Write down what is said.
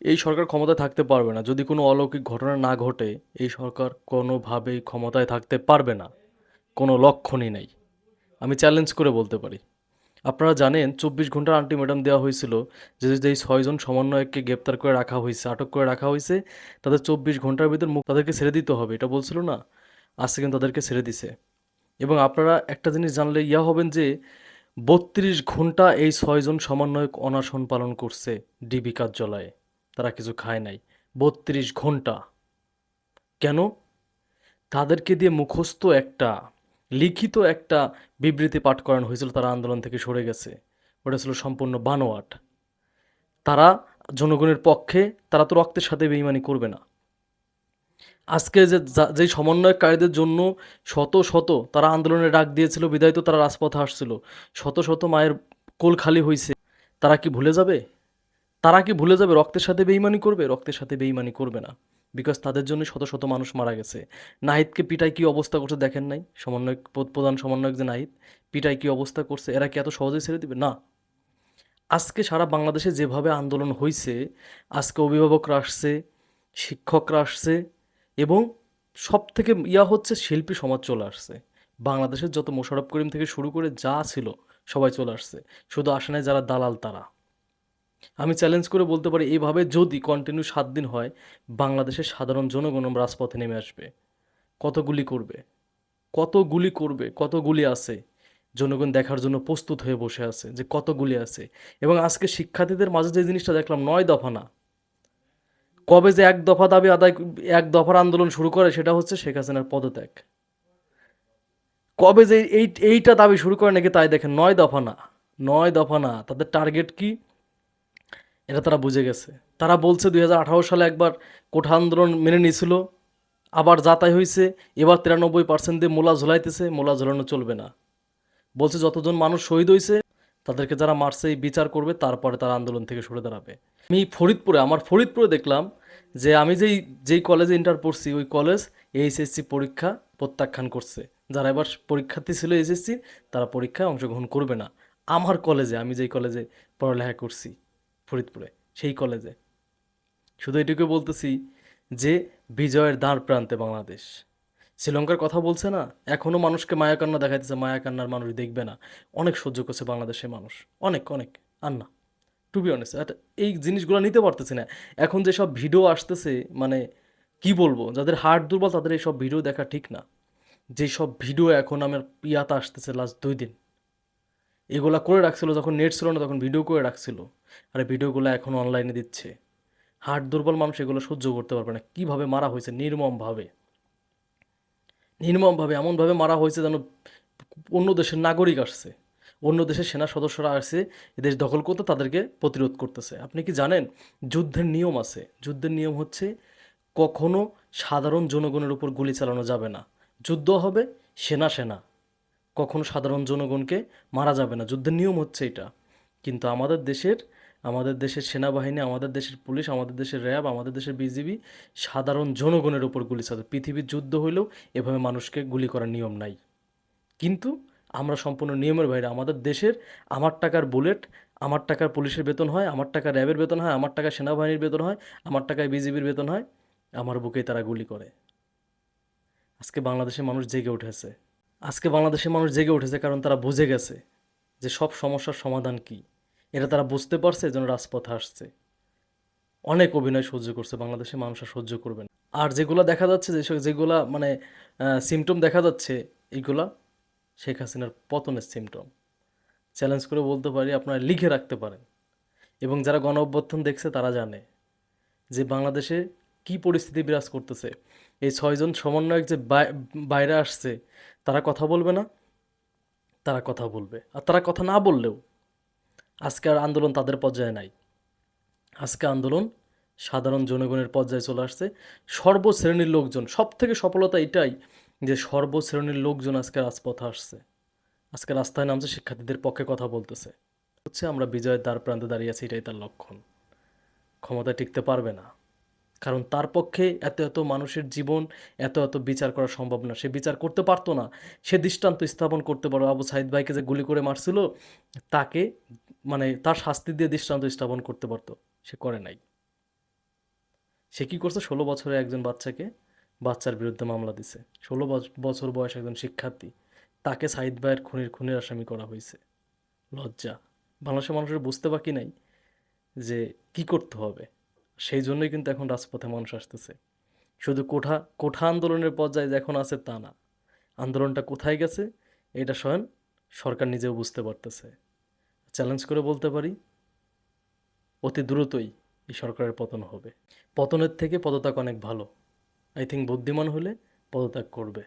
এই সরকার ক্ষমতায় থাকতে পারবে না। যদি কোনো অলৌকিক ঘটনা না ঘটে, এই সরকার কোনোভাবেই ক্ষমতায় থাকতে পারবে না। কোনো লক্ষণই নেই। আমি চ্যালেঞ্জ করে বলতে পারি। আপনারা জানেন, চব্বিশ ঘণ্টার আলটিমেটাম দেওয়া হয়েছিল যে যেই ছয়জন সমন্বয়ককে গ্রেপ্তার করে রাখা হয়েছে, আটক করে রাখা হয়েছে, তাদের চব্বিশ ঘণ্টার ভিতর মুখ তাদেরকে ছেড়ে দিতে হবে। এটা বলছিল না? আজকে কিন্তু তাদেরকে ছেড়ে দিছে। এবং আপনারা একটা জিনিস জানলে ইয়া হবেন যে, বত্রিশ ঘণ্টা এই ছয়জন সমন্বয়ক অনশন পালন করছে ডিবি কার্যালয়ে। তারা কিছু খায় নাই। বত্রিশ ঘণ্টা কেন? তাদেরকে দিয়ে মুখস্থ একটা, লিখিত একটা বিবৃতি পাঠ করানো হয়েছিল, তারা আন্দোলন থেকে সরে গেছে। ওটা ছিল সম্পূর্ণ বানোয়াট। তারা জনগণের পক্ষে, তারা তো রক্তের সাথে বেইমানি করবে না। আজকে যে যা- সমন্বয়কারীদের জন্য শত শত, তারা আন্দোলনে ডাক দিয়েছিল, বিদায় তো তারা রাজপথে আসছিল, শত শত মায়ের কোল খালি হয়েছে তারা কি ভুলে যাবে? তারা কি ভুলে যাবে রক্তের সাথে বেইমানি করবে? রক্তের সাথে বেইমানি করবে না। বিকজ তাদের জন্য শত শত মানুষ মারা গেছে। নাহিদকে পিটায় কি অবস্থা করছে দেখেন নাই? সমন্বয়ক প্রধান সমন্বয়ক যে নাহিদ পিটাই কি অবস্থা করছে? এরা কি এত সহজে ছেড়ে দিবে? না। আজকে সারা বাংলাদেশে যেভাবে আন্দোলন হয়েছে আজকে অভিভাবকরা আসছে, শিক্ষকরা আসছে, এবং সব থেকে ইয়া হচ্ছে শিল্পী সমাজ চলে আসছে। বাংলাদেশের যত মোশারফ করিম থেকে শুরু করে যা ছিল সবাই চলে আসছে। শুধু আসে যারা দালাল তারা। আমি চ্যালেঞ্জ করে বলতে পারি এইভাবে যদি কন্টিনিউ সাত দিন হয়, বাংলাদেশের সাধারণ জনগণ রাজপথে নেমে আসবে। কত গুলি করবে? কত গুলি করবে? কত গুলি আছে? জনগণ দেখার জন্য প্রস্তুত হয়ে বসে আছে যে কত গুলি আছে। এবং আজকে শিক্ষার্থীদের মাঝে যে জিনিসটা দেখলাম, নয় দফা না। কবে যে এক দফা দাবি আদায়, এক দফার আন্দোলন শুরু করে, সেটা হচ্ছে শেখ হাসিনার পদত্যাগ। কবে যে এই, এইটা দাবি শুরু করে নাকি তাই দেখেন, নয় দফা না। নয় দফা না। তাদের টার্গেট কি? এটা তারা বুঝে গেছে। তারা বলছে দুই হাজার আঠারো সালে একবার কোঠা আন্দোলন মেনে নিয়েছিল, আবার যাতাই হয়েছে, এবার তিরানব্বই পার্সেন্ট দিয়ে মোলা ঝুলাইতেছে, মোলা ঝোলানো চলবে না। বলছে যতজন মানুষ শহীদ হয়েছে, তাদেরকে যারা মারছে বিচার করবে, তারপরে তারা আন্দোলন থেকে সরে দাঁড়াবে। আমি ফরিদপুরে, আমার ফরিদপুরে দেখলাম যে আমি যেই যেই কলেজে ইন্টার পড়ছি, ওই কলেজ এইচএসসি পরীক্ষা প্রত্যাখ্যান করছে। যারা এবার পরীক্ষার্থী ছিল এইচএসসি তারা পরীক্ষায় অংশগ্রহণ করবে না। আমার কলেজে আমি যেই কলেজে পড়ালেখা করছি ফরিদপুরে, সেই কলেজে শুধু এটুকু বলতেছি যে, বিজয়ের দ্বার প্রান্তে বাংলাদেশ। শ্রীলঙ্কার কথা বলছে না এখনও মানুষকে মায়াকান্না দেখাইতেছে মায়াকান্নার মানুষ দেখবে না। অনেক সহ্য করছে বাংলাদেশের মানুষ। অনেক অনেক, আর না। টু বি অনেস্ট এই জিনিসগুলো নিতে পারতেছি না। এখন যেসব ভিডিও আসতেছে মানে কি বলব, যাদের হার্ট দুর্বল, তাদের এইসব ভিডিও দেখা ঠিক না। যেসব ভিডিও এখন আমার ইয়াতে আসতেছে লাস্ট দুই দিন। এগুলা করে রাখছিল যখন নেট ছিল না, তখন ভিডিও করে রাখছিল। আর ভিডিওগুলো এখন অনলাইনে দিচ্ছে। হার্ট দুর্বল মানুষ এগুলো সহ্য করতে পারবে না। কীভাবে মারা হয়েছে? নির্মমভাবে। নির্মমভাবে, এমনভাবে মারা হয়েছে যেন অন্য দেশের নাগরিক আসছে। অন্য দেশের সেনা সদস্যরা আসছে এদেশ দখল করতে তাদেরকে প্রতিরোধ করতেছে। আপনি কি জানেন, যুদ্ধের নিয়ম আছে। যুদ্ধের নিয়ম হচ্ছে কখনো সাধারণ জনগণের উপর গুলি চালানো যাবে না। যুদ্ধ হবে সেনা সেনা কখনো সাধারণ জনগণকে মারা যাবে না। যুদ্ধের নিয়ম হচ্ছে এটা। কিন্তু আমাদের দেশের আমাদের দেশের সেনাবাহিনী, আমাদের দেশের পুলিশ, আমাদের দেশের র্যাব, আমাদের দেশের বিজিবি সাধারণ জনগণের ওপর গুলি চালাবে পৃথিবীর যুদ্ধ হইলেও এভাবে মানুষকে গুলি করার নিয়ম নাই। কিন্তু আমরা সম্পূর্ণ নিয়মের বাইরে। আমাদের দেশের, আমার টাকার বুলেট, আমার টাকার পুলিশের বেতন হয়, আমার টাকা র্যাবের বেতন হয়, আমার টাকা সেনাবাহিনীর বেতন হয়, আমার টাকায় বিজিবির বেতন হয়, আমার বুকেই তারা গুলি করে। আজকে বাংলাদেশের মানুষ জেগে উঠেছে। আজকে বাংলাদেশের মানুষ জেগে উঠেছে কারণ তারা বুঝে গেছে যে সব সমস্যার সমাধান কি। এটা তারা বুঝতে পারছে যেন রাজপথে আসছে অনেক অভিনয় সহ্য করছে, বাংলাদেশের মানুষ আর সহ্য করবে না। আর যেগুলো দেখা যাচ্ছে যে যেগুলা মানে সিমটম দেখা যাচ্ছে এইগুলা শেখ হাসিনার পতনের সিমটম চ্যালেঞ্জ করে বলতে পারি, আপনারা লিখে রাখতে পারেন। এবং যারা গণ অভ্যর্থন দেখছে, তারা জানে যে বাংলাদেশে কি পরিস্থিতি বিরাজ করতেছে। এই ছয়জন সমন্বয়ক যে বাইরে আসছে তারা কথা বলবে না, তারা কথা বলবে। আর তারা কথা না বললেও আজকে আন্দোলন তাদের পর্যায়ে নাই। আজকে আন্দোলন সাধারণ জনগণের পর্যায়ে চলে আসছে। সর্বশ্রেণীর লোকজন সব থেকে সফলতা এটাই যে সর্বশ্রেণীর লোকজন আজকে রাজপথে আসছে। আজকে রাস্তায় নামছে, শিক্ষার্থীদের পক্ষে কথা বলতেছে। হচ্ছে আমরা বিজয়ের দ্বার প্রান্তে দাঁড়িয়ে আছি, এটাই তার লক্ষণ। ক্ষমতায় টিকতে পারবে না। কারণ তার পক্ষে এত এত মানুষের জীবন, এত এত বিচার করা সম্ভব না। সে বিচার করতে পারতো না। সে দৃষ্টান্ত স্থাপন করতে পারো আবু সাইদ ভাইকে যে গুলি করে মারছিল, তাকে মানে তার শাস্তি দিয়ে দৃষ্টান্ত স্থাপন করতে পারতো। সে করে নাই। সে কী করছে? ষোলো বছরে একজন বাচ্চাকে, বাচ্চার বিরুদ্ধে মামলা দিছে। ষোলো বছ- বছর বয়স একজন শিক্ষার্থী। তাকে সাইদ ভাইয়ের খুনির, খুনের আসামি করা হয়েছে। লজ্জা। বাংলাদেশের মানুষের বুঝতে বাকি নাই যে কি করতে হবে। সেই জন্যই কিন্তু এখন রাজপথে মানুষ আসতেছে। শুধু কোঠা কোঠা আন্দোলনের পর্যায়ে এখন আছে তা না। আন্দোলনটা কোথায় গেছে, এটা স্বয়ং সরকার নিজেও বুঝতে পারতেছে। চ্যালেঞ্জ করে বলতে পারি, অতি দ্রুতই এই সরকারের পতন হবে। পতনের থেকে পদত্যাগ অনেক ভালো। আই থিঙ্ক বুদ্ধিমান হলে পদত্যাগ করবে।